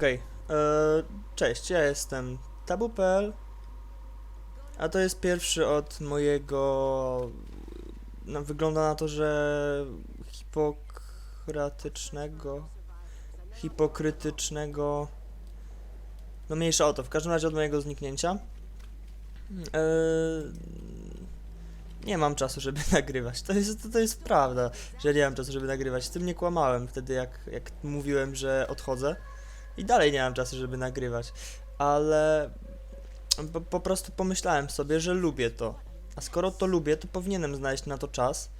Okej, e, cześć, ja jestem tabu.pl, a to jest pierwszy od mojego, no, wygląda na to, że hipokratycznego, hipokrytycznego, no mniejsza o to, w każdym razie od mojego zniknięcia. E, nie mam czasu, żeby nagrywać, to jest, to, to jest prawda, że nie mam czasu, żeby nagrywać, z tym nie kłamałem wtedy, jak, jak mówiłem, że odchodzę. I dalej nie mam czasu, żeby nagrywać, ale po, po prostu pomyślałem sobie, że lubię to. A skoro to lubię, to powinienem znaleźć na to czas,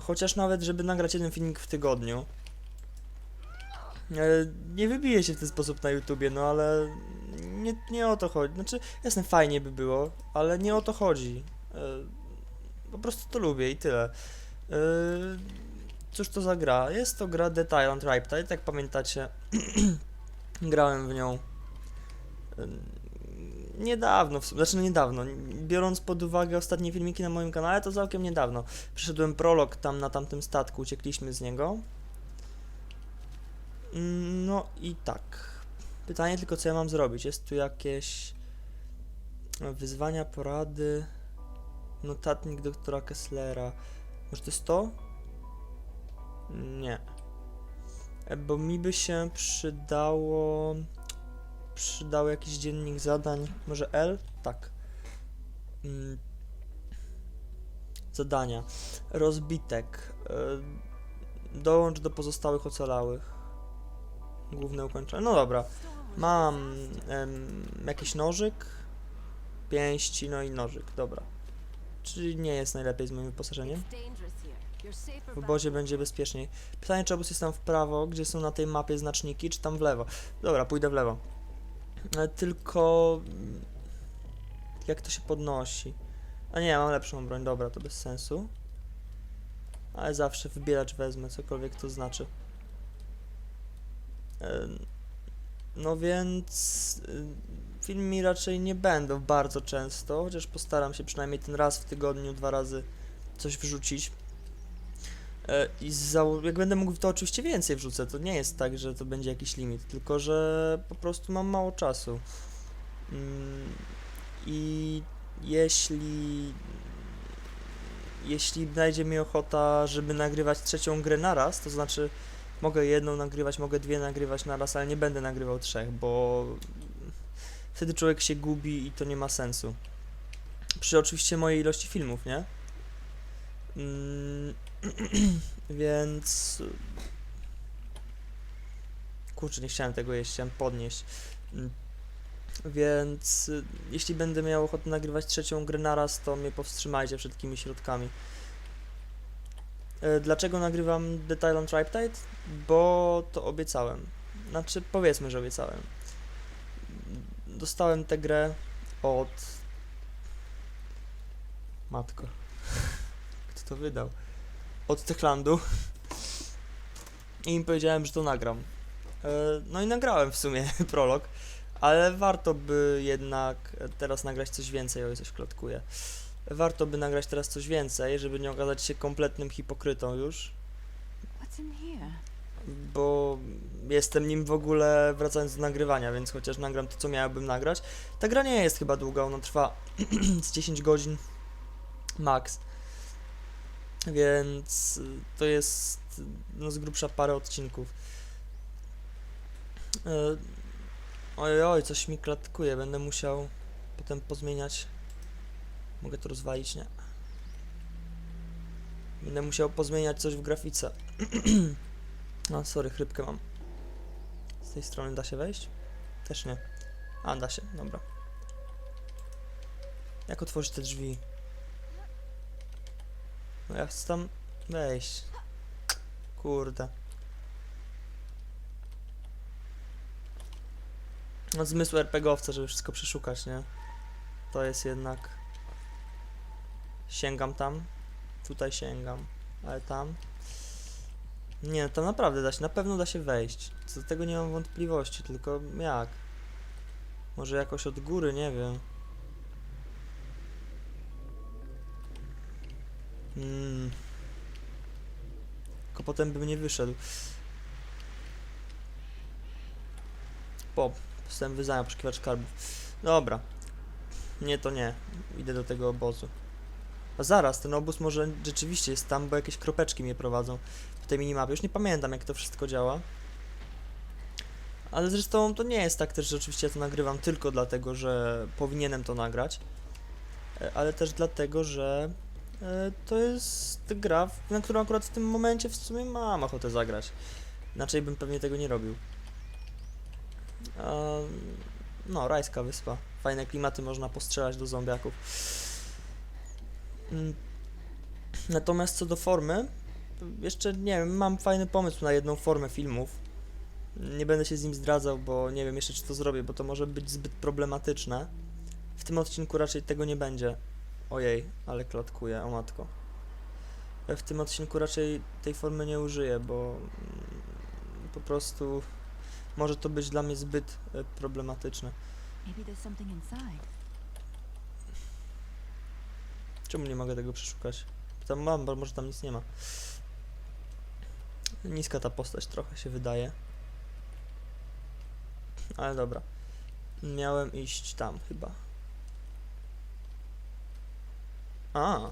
chociaż nawet, żeby nagrać jeden filmik w tygodniu. E, Nie wybiję się w ten sposób na YouTubie, no ale nie, nie o to chodzi. Znaczy, jasne, fajnie by było, ale nie o to chodzi. E, Po prostu to lubię i tyle. E, Cóż to za gra? Jest to gra The Tyrant Riptide, jak pamiętacie. Grałem w nią niedawno, w sumie, znaczy no niedawno, biorąc pod uwagę ostatnie filmiki na moim kanale, to całkiem niedawno. Przeszedłem prolog tam na tamtym statku, uciekliśmy z niego. No i tak. Pytanie tylko, co ja mam zrobić? Jest tu jakieś wyzwania, porady, notatnik doktora Kesslera. Może to jest to? Nie. E, Bo mi by się przydało. Przydał jakiś dziennik zadań. Może L? Tak. Mm. Zadania. Rozbitek. Y, Dołącz do pozostałych ocalałych. Główne ukończenie. No dobra. Mam em, jakiś nożyk, pięści, no i nożyk. Dobra. Czyli nie jest najlepiej z moim wyposażeniem. W obozie będzie bezpieczniej. Pytanie, czy obóz jest tam w prawo, gdzie są na tej mapie znaczniki, czy tam w lewo. Dobra, pójdę w lewo. E, Tylko... mm, Jak to się podnosi? A nie, mam lepszą broń, dobra, to bez sensu. Ale zawsze wybieracz wezmę, cokolwiek to znaczy. E, No więc... y, Filmy raczej nie będą bardzo często, chociaż postaram się przynajmniej ten raz w tygodniu, dwa razy coś wrzucić. E, I jak będę mógł, to oczywiście więcej wrzucę. To nie jest tak, że to będzie jakiś limit, tylko że po prostu mam mało czasu. Mm, I jeśli. Jeśli znajdzie mi ochota, żeby nagrywać trzecią grę naraz, to znaczy mogę jedną nagrywać, mogę dwie nagrywać naraz, ale nie będę nagrywał trzech, bo wtedy człowiek się gubi i to nie ma sensu. Przy oczywiście mojej ilości filmów, nie? Mm, Więc. Kurczę, nie chciałem tego jeść, chciałem podnieść. Mm, Więc jeśli będę miał ochotę nagrywać trzecią grę naraz, to mnie powstrzymajcie wszystkimi środkami. E, Dlaczego nagrywam The Thailand Triptide? Bo to obiecałem. Znaczy, powiedzmy, że obiecałem. Dostałem tę grę od. Matko. To wydał? Od Techlandu. I im powiedziałem, że to nagram. E, No i nagrałem w sumie prolog, ale warto by jednak teraz nagrać coś więcej, oj coś klatkuje. Warto by nagrać teraz coś więcej, żeby nie okazać się kompletnym hipokrytą już, bo jestem nim w ogóle wracając do nagrywania, więc chociaż nagram to, co miałbym nagrać. Ta gra nie jest chyba długa, ona trwa z 10 godzin max. Więc y, to jest no z grubsza parę odcinków. Y, Oj, oj, coś mi klatkuje, będę musiał potem pozmieniać. Mogę to rozwalić, nie? Będę musiał pozmieniać coś w grafice. No, sorry, chrypkę mam. Z tej strony da się wejść? Też nie. A, da się, dobra. Jak otworzyć te drzwi? No ja chcę tam wejść. Kurde. No zmysł RPGowca, żeby wszystko przeszukać, nie? To jest jednak... Sięgam tam. Tutaj sięgam. Ale tam... Nie, tam naprawdę da się, na pewno da się wejść. Co do tego nie mam wątpliwości, tylko jak? Może jakoś od góry, nie wiem. Mm. Tylko potem bym nie wyszedł. Po, dostałem wyzwania, poszukiwacz skarbów. Dobra. Nie, to nie. Idę do tego obozu. A zaraz, ten obóz może rzeczywiście jest tam, bo jakieś kropeczki mnie prowadzą w tej minimapie. Już nie pamiętam, jak to wszystko działa. Ale zresztą to nie jest tak też, że oczywiście ja to nagrywam tylko dlatego, że powinienem to nagrać. E, Ale też dlatego, że to jest gra, na którą akurat w tym momencie w sumie mam ochotę zagrać. Inaczej bym pewnie tego nie robił. No, rajska wyspa. Fajne klimaty, można postrzelać do zombiaków. Mm. Natomiast co do formy, jeszcze nie wiem, mam fajny pomysł na jedną formę filmów. Nie będę się z nim zdradzał, bo nie wiem jeszcze czy to zrobię, bo to może być zbyt problematyczne. W tym odcinku raczej tego nie będzie. Ojej, ale klatkuję, o matko. W tym odcinku raczej tej formy nie użyję, bo mm, po prostu może to być dla mnie zbyt e, problematyczne. Czemu nie mogę tego przeszukać? Tam mam, bo może tam nic nie ma. Niska ta postać trochę się wydaje. Ale dobra. Miałem iść tam chyba. A.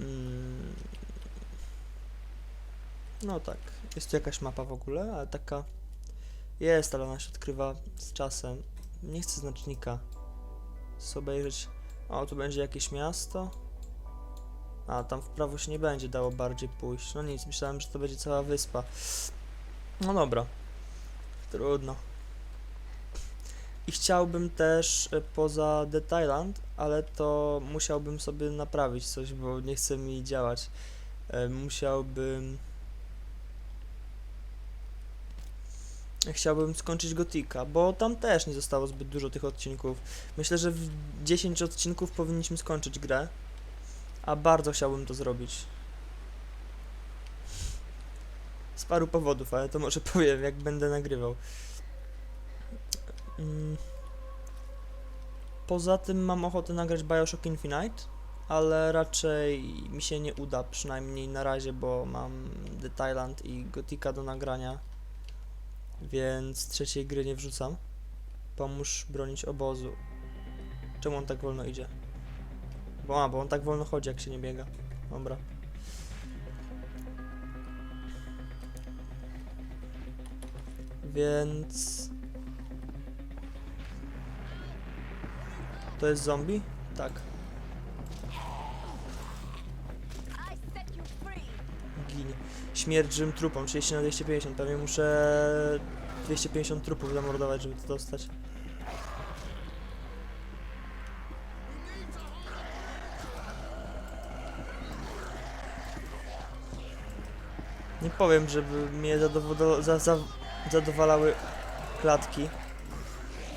Mm. No tak. Jest tu jakaś mapa w ogóle, ale taka... Jest, ale ona się odkrywa z czasem. Nie chcę znacznika. Chcę obejrzeć... O, tu będzie jakieś miasto. A, tam w prawo się nie będzie dało bardziej pójść. No nic, myślałem, że to będzie cała wyspa. No dobra. Trudno. I chciałbym też e, poza The Thailand, ale to musiałbym sobie naprawić coś, bo nie chce mi działać. E, Musiałbym... Chciałbym skończyć Gotika, bo tam też nie zostało zbyt dużo tych odcinków. Myślę, że w 10 odcinków powinniśmy skończyć grę, a bardzo chciałbym to zrobić. Z paru powodów, ale to może powiem, jak będę nagrywał. Mm. Poza tym mam ochotę nagrać Bioshock Infinite, ale raczej mi się nie uda, przynajmniej na razie, bo mam The Thailand i Gotika do nagrania, więc trzeciej gry nie wrzucam. Pomóż bronić obozu. Czemu on tak wolno idzie? Bo, a, bo on tak wolno chodzi, jak się nie biega. Dobra. Więc... To jest zombie? Tak. Ginie. Śmierć Rzym trupom, 30 na 250. Pewnie muszę 250 trupów zamordować, żeby to dostać. Nie powiem, żeby mnie zadowalały klatki.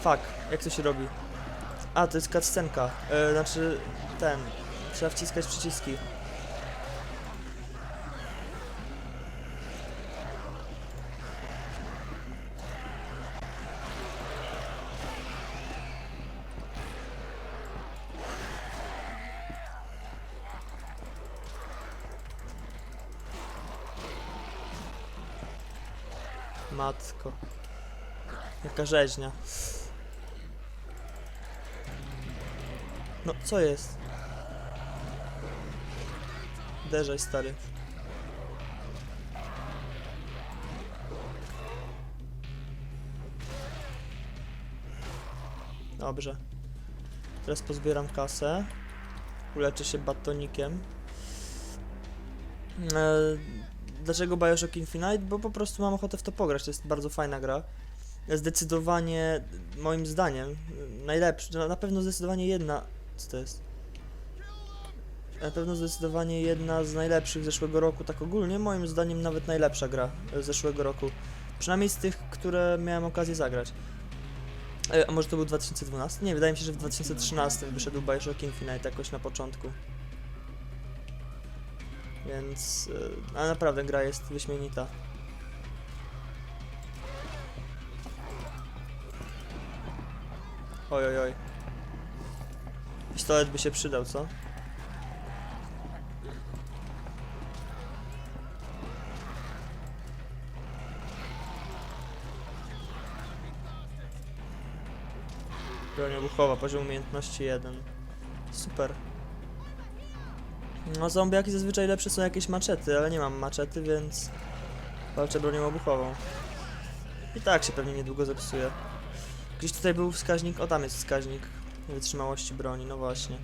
Fuck, jak to się robi? A, to jest cutscenka. E, znaczy, ten. Trzeba wciskać przyciski. Matko. Jaka rzeźnia. No, co jest? Uderzaj, stary. Dobrze. Teraz pozbieram kasę. Uleczę się batonikiem. Eee, dlaczego Bioshock Infinite? Bo po prostu mam ochotę w to pograć. To jest bardzo fajna gra. Zdecydowanie, moim zdaniem, najlepsza. Na- Na pewno zdecydowanie jedna. Co to jest? Na pewno zdecydowanie jedna z najlepszych zeszłego roku, tak ogólnie. Moim zdaniem nawet najlepsza gra zeszłego roku. Przynajmniej z tych, które miałem okazję zagrać. E, A może to był 2012? Nie, wydaje mi się, że w 2013 wyszedł Bioshock Infinite jakoś na początku. Więc, e, ale naprawdę gra jest wyśmienita. Oj, oj, oj. Pistolet by się przydał, co? Broń obuchowa, poziom umiejętności 1. Super. No zombiaki zazwyczaj lepsze są jakieś maczety, ale nie mam maczety, więc walczę bronią obuchową. I tak się pewnie niedługo zepsuje. Gdzieś tutaj był wskaźnik, o tam jest wskaźnik wytrzymałości broni, no właśnie.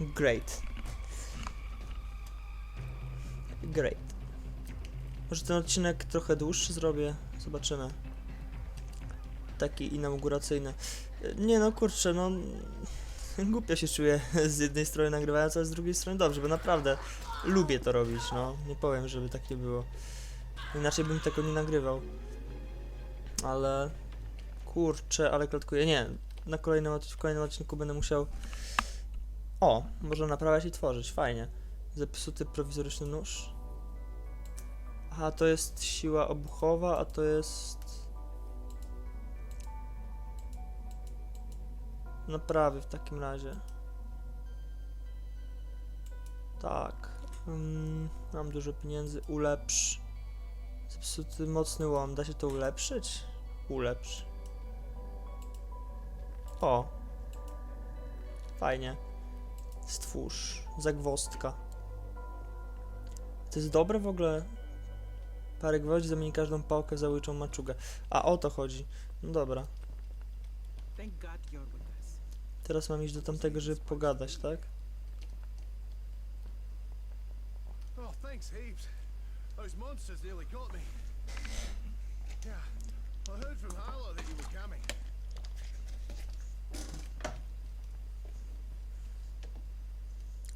Great. Great. Może ten odcinek trochę dłuższy zrobię? Zobaczymy. Taki inauguracyjny. Nie no, kurczę, no... Głupio się czuję z jednej strony nagrywając, ale z drugiej strony dobrze, bo naprawdę lubię to robić, no. Nie powiem, żeby tak nie było. Inaczej bym tego nie nagrywał. Ale... Kurczę, ale klatkuję. Nie, na kolejnym, w kolejnym odcinku będę musiał... O, można naprawiać i tworzyć, fajnie. Zepsuty prowizoryczny nóż. Aha, to jest siła obuchowa, a to jest... Naprawy w takim razie. Tak. Mm, mam dużo pieniędzy. Ulepsz. Zepsuty mocny łom. Da się to ulepszyć? Ulepsz. O. Fajnie. Stwórz. Zagwozdka. To jest dobre w ogóle. Parę gwoździ zamieni każdą pałkę w zabójczą maczugę. A o to chodzi. No dobra. Thank God you're. Teraz mam iść do tamtego, żeby pogadać, tak? Oh.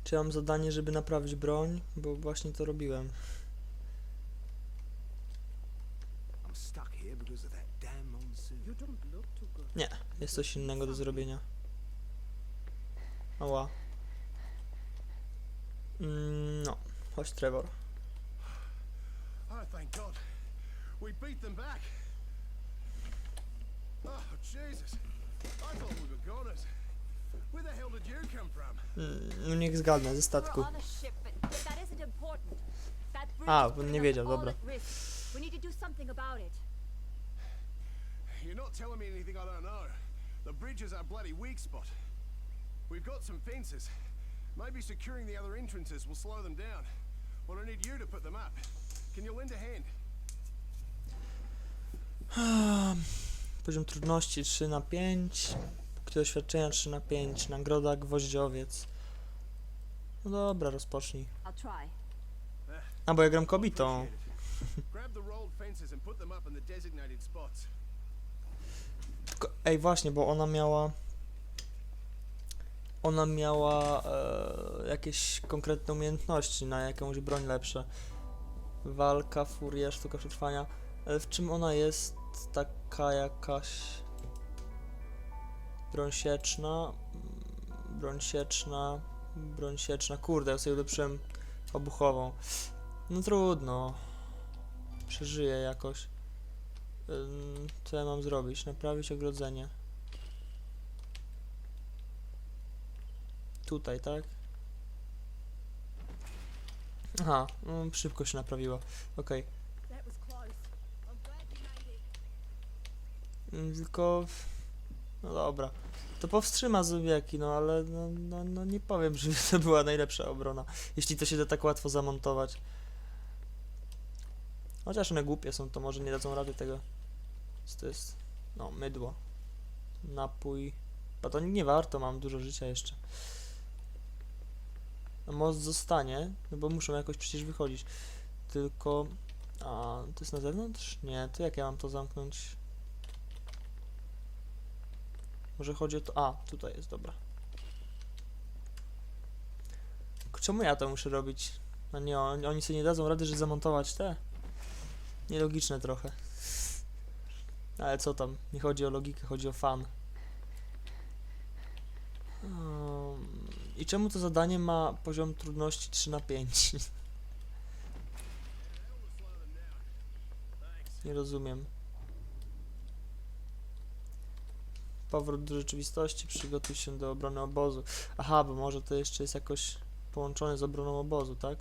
Czy ja mam zadanie, żeby naprawić broń? Bo właśnie to robiłem. Good. Jest coś innego do zrobienia. Ała. Mm, no, chodź Trevor. Oh, thank God. We beat them back. Oh, Jesus. I thought we were goners. Where the hell did you come from? Mm, no niech zgadnę, ze statku. We're on a ship, but, but that isn't important. That bridge A, is bo putting nie wiedział, dobra. at risk. We need to do something about it. You're not telling me anything I don't know. The bridge is our bloody weak spot. We've got some fences. Maybe securing the other entrances will slow them down. But I need you to put them up. Can you lend a hand? Poziom trudności 3 na 5 Punkty doświadczenia 3 na 5 Nagroda gwoździowiec. No dobra, rozpocznij. I'll try. A, bo ja gram. Tylko- Ej, właśnie, bo ona miała. Ona miała e, jakieś konkretne umiejętności na jakąś broń lepsze. Walka, furia, sztuka przetrwania. E, w czym ona jest taka jakaś. Broń sieczna. Broń sieczna. Broń sieczna. Kurde, ja sobie ulepszyłem obuchową. No trudno. Przeżyję jakoś. Ym, Co ja mam zrobić? Naprawić ogrodzenie. Tutaj, tak? Aha, no, szybko się naprawiło. Okej. It. Ym, Tylko... No dobra. To powstrzyma zombiaki, no ale no, no, no nie powiem, że to była najlepsza obrona. Jeśli to się da tak łatwo zamontować. Chociaż one głupie są, to może nie dadzą rady tego. Co to jest? No, mydło. Napój. To nie warto, mam dużo życia jeszcze. Most zostanie, no bo muszą jakoś przecież wychodzić. Tylko... A, to jest na zewnątrz? Nie, to jak ja mam to zamknąć? Może chodzi o to... A, tutaj jest, dobra. Czemu ja to muszę robić? No nie, oni, sobie nie dadzą rady, że zamontować te? Nielogiczne trochę. Ale co tam? Nie chodzi o logikę, chodzi o fan. Um, I czemu to zadanie ma poziom trudności 3 na 5? Nie rozumiem. Powrót do rzeczywistości, przygotuj się do obrony obozu. Aha, bo może to jeszcze jest jakoś połączone z obroną obozu, tak?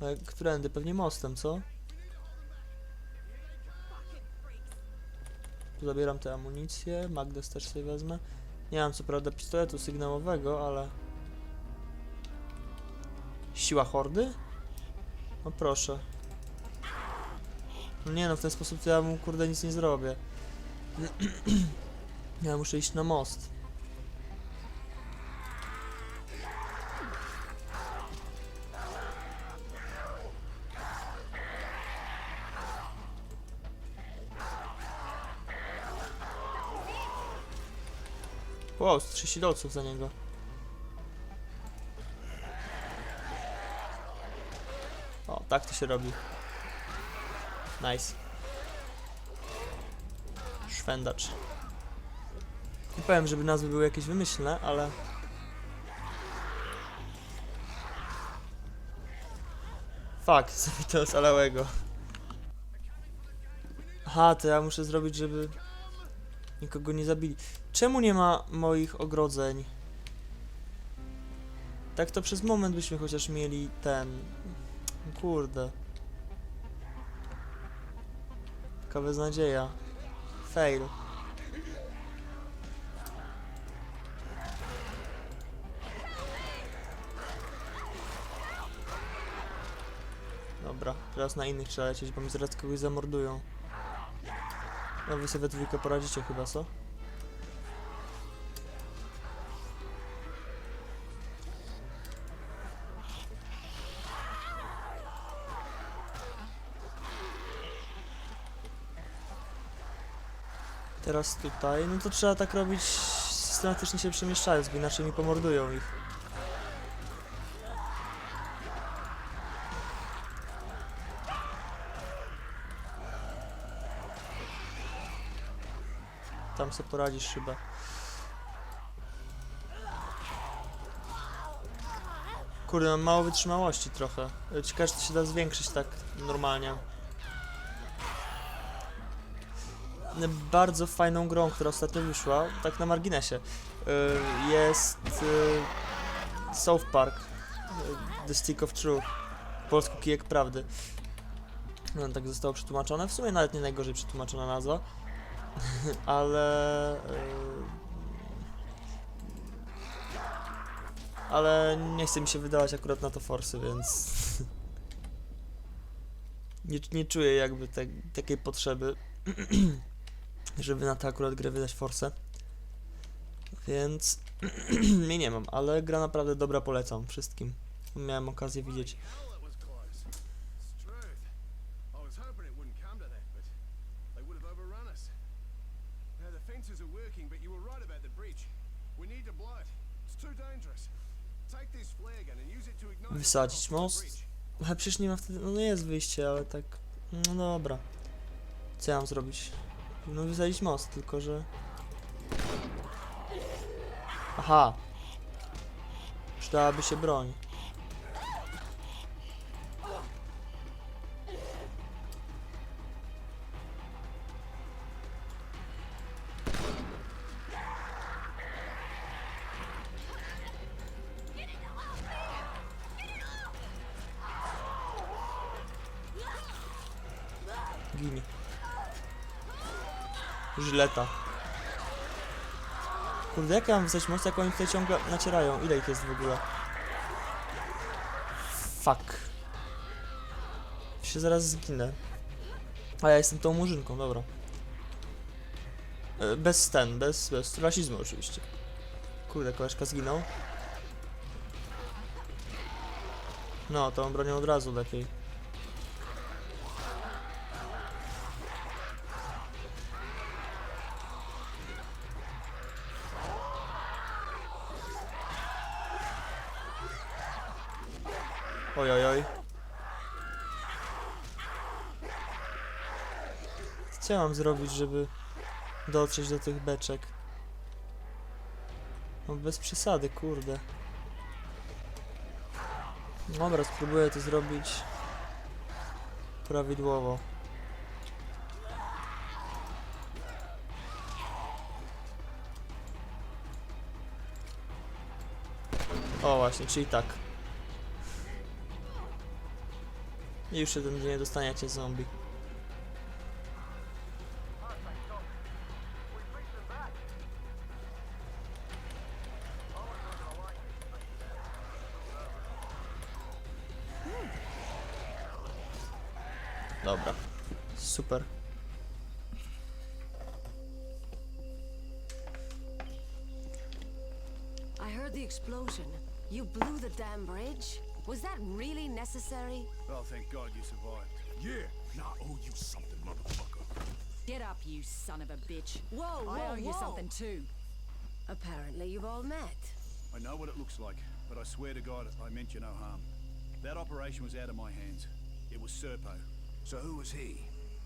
Ale którędy? Pewnie mostem, co? Zabieram tę amunicję, Magdes też sobie wezmę. Nie mam co prawda pistoletu sygnałowego, ale... Siła hordy? No proszę. No nie no, w ten sposób ja mu kurde nic nie zrobię. ja muszę iść na most. Wow, 30 dolców za niego. O, tak to się robi. Nice. Szwendacz. Nie powiem, żeby nazwy były jakieś wymyślne, ale... Fuck, zabito ocalałego. Aha, to ja muszę zrobić, żeby nikogo nie zabili. Czemu nie ma moich ogrodzeń? Tak to przez moment byśmy chociaż mieli ten... Kurde. Taka beznadzieja. Fail. Dobra, teraz na innych trzeba lecieć, bo mi zaraz kogoś zamordują. No wy sobie we dwójkę poradzicie chyba, co? Teraz tutaj, no to trzeba tak robić systematycznie się przemieszczając, bo inaczej mi pomordują ich. Tam sobie poradzisz chyba. Kurde, mam mało wytrzymałości trochę. Ciekawe, czy się da zwiększyć tak normalnie. bardzo fajną grą, która ostatnio wyszła, tak na marginesie, y, jest y, South Park, y, The Stick of Truth, po polsku Kijek Prawdy. No, tak zostało przetłumaczone, w sumie nawet nie najgorzej przetłumaczona nazwa, ale... y, Ale nie chce mi się wydawać akurat na to forsy, więc... nie, nie czuję jakby te, takiej potrzeby żeby na tę akurat grę wydać forsę. Więc mnie nie mam, ale gra naprawdę dobra, polecam wszystkim. Miałem okazję widzieć. Hell, that was close. Struth. I was hoping it wouldn't come to that, but they would have overrun us. Now the fences are working, but you were right about the bridge. We need to blow it. It's too dangerous. Take this flare gun and use it to ignite the Wysadzić most? Ale przecież nie ma wtedy, no jest wyjście, ale tak, no dobra. Co ja mam zrobić? No wysadzić most, tylko że... Aha. Przydałaby się broń. Żyleta. Kurde, jak ja mam wstać jak oni tutaj ciągle nacierają? Ile ich jest w ogóle? Fuck. Się zaraz zginę. A ja jestem tą murzynką, dobra. E, Bez ten, bez, bez rasizmu oczywiście. Kurde, koleżka zginął. No, tą bronią od razu lepiej. co ja mam zrobić, żeby dotrzeć do tych beczek? No bez przesady, kurde. Dobra, spróbuję to zrobić prawidłowo. O właśnie, czyli tak. I już jeden nie dostaniecie zombie. Necessary? Well, thank God you survived. Yeah, and I owe you something, motherfucker. Get up, you son of a bitch. Whoa, whoa, I owe you something too. Apparently you've all met. I know what it looks like, but I swear to God I meant you no harm. That operation was out of my hands. It was Serpo. So who was he?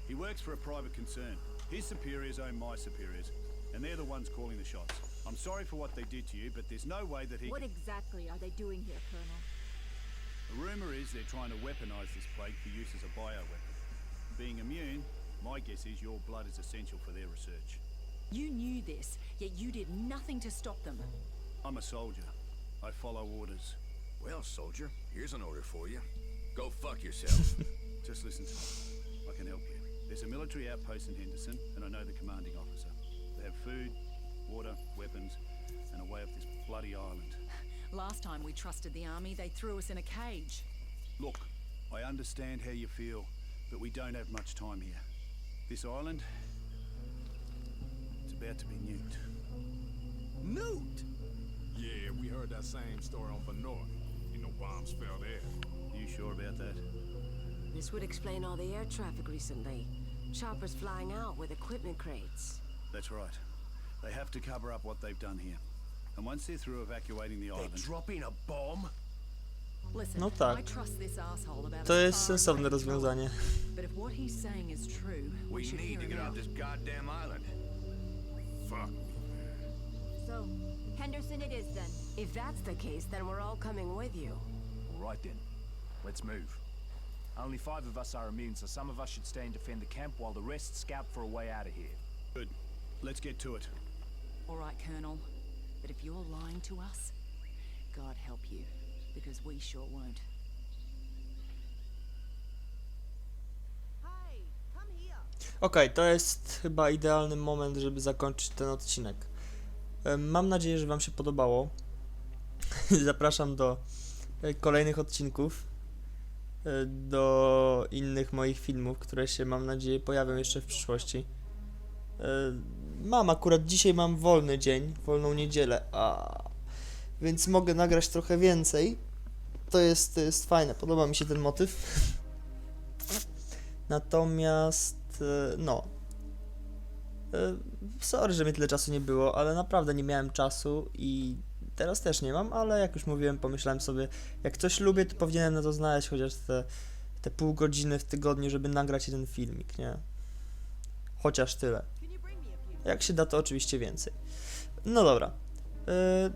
He works for a private concern. His superiors own my superiors, and they're the ones calling the shots. I'm sorry for what they did to you, but there's no way that he. What exactly are they doing here, Colonel? The rumor is they're trying to weaponize this plague for use as a bioweapon. Being immune, my guess is your blood is essential for their research. You knew this, yet you did nothing to stop them. I'm a soldier. I follow orders. Well, soldier, here's an order for you. Go fuck yourself. Just listen to me. I can help you. There's a military outpost in Henderson, and I know the commanding officer. They have food, water, weapons, and a way up this bloody island. Last time we trusted the army, they threw us in a cage. Look, I understand how you feel, but we don't have much time here. This island, it's about to be nuked. Newt! Yeah, we heard that same story on the north. You know bombs fell there. You sure about that? This would explain all the air traffic recently. Choppers flying out with equipment crates. That's right. They have to cover up what they've done here. And once they're through evacuating the They're island, dropping a bomb? Listen, No tak. I trust this asshole about To jest sensowne I can throw rozwiązanie. But if what he's saying is true, we, We need to get out. off this goddamn island. Fuck. So, Henderson it is then. If that's the case, then we're all coming with you. All right then, let's move. Only five of us are immune, so some of us should stay and defend the camp while the rest scout for a way out of here. good. Let's get to it. All right, Colonel. But if you're lying to us, God help you, because we sure won't. Okej, to jest chyba idealny moment, żeby zakończyć ten odcinek. Mam nadzieję, że Wam się podobało. Zapraszam do e, kolejnych odcinków, e, do innych moich filmów, które się, mam nadzieję, pojawią jeszcze w przyszłości. E, Mam akurat dzisiaj mam wolny dzień, wolną niedzielę, a więc mogę nagrać trochę więcej. To jest, jest fajne, podoba mi się ten motyw. Natomiast, e, no. E, Sorry, że mi tyle czasu nie było, ale naprawdę nie miałem czasu i teraz też nie mam, ale jak już mówiłem, pomyślałem sobie, jak coś lubię, to powinienem na to znaleźć chociaż te, te pół godziny w tygodniu, żeby nagrać jeden filmik, nie? Chociaż tyle. Can you bring me a few? Jak się da, to oczywiście więcej. No dobra. E,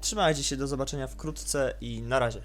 Trzymajcie się, do zobaczenia wkrótce i na razie.